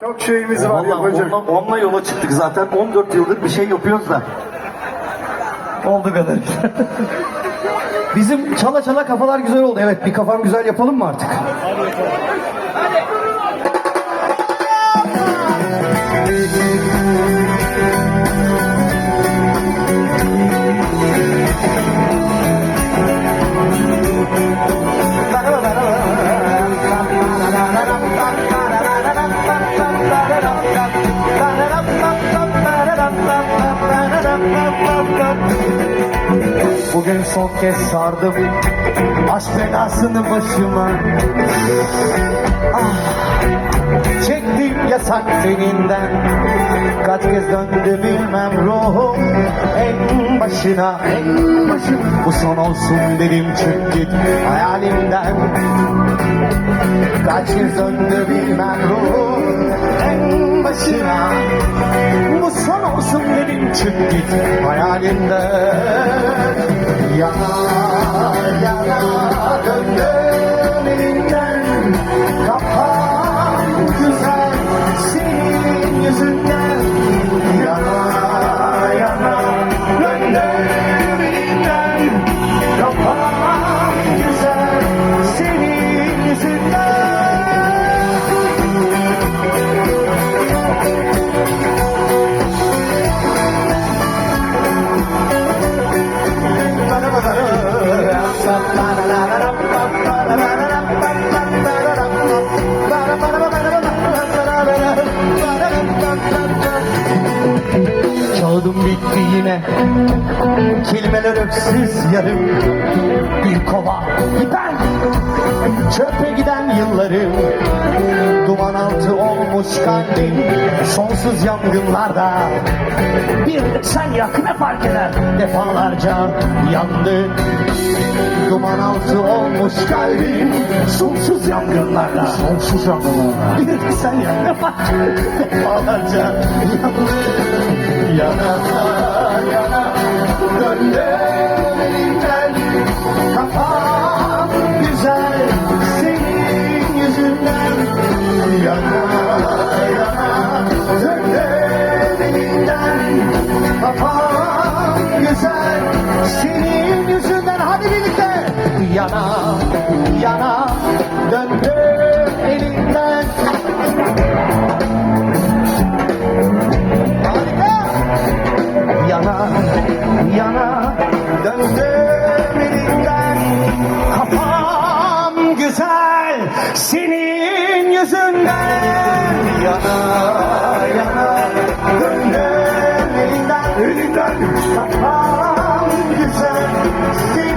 Çok şeyimiz var Vallahi yapacak. onunla, onunla yola çıktık zaten. 14 yıldır bir şey yapıyoruz da. Oldu kadar. Bizim çala çala kafalar güzel oldu. Evet bir kafam güzel yapalım mı artık? Bugün son kez sardım aşk belasını başıma. Ah, Çektim yasak teninden Kaç kez döndü bilmem ruhum En başına en başına. Bu son olsun dedim çık git hayalimden. Kaç kez döndü bilmem ruhum En başına Olsun dedim çık git hayalimden Yana Bitti yine. Kelimeler öksüz yarım. Bir kova biten Çöpe giden yıllarım Duman altı olmuş kalbim Sonsuz yangınlarda. Bir sen yak ne fark eder? Defalarca yandı. Duman altı olmuş kalbim Sonsuz yangınlarda. Sonsuz yangınlarda. Bir sen yak ne fark eder? Defalarca yandı. Yana senin yüzünden Hadi birlikte Yana yana döndü elinden yüzünden yana yana döndüm elinden elinden saklam güzel.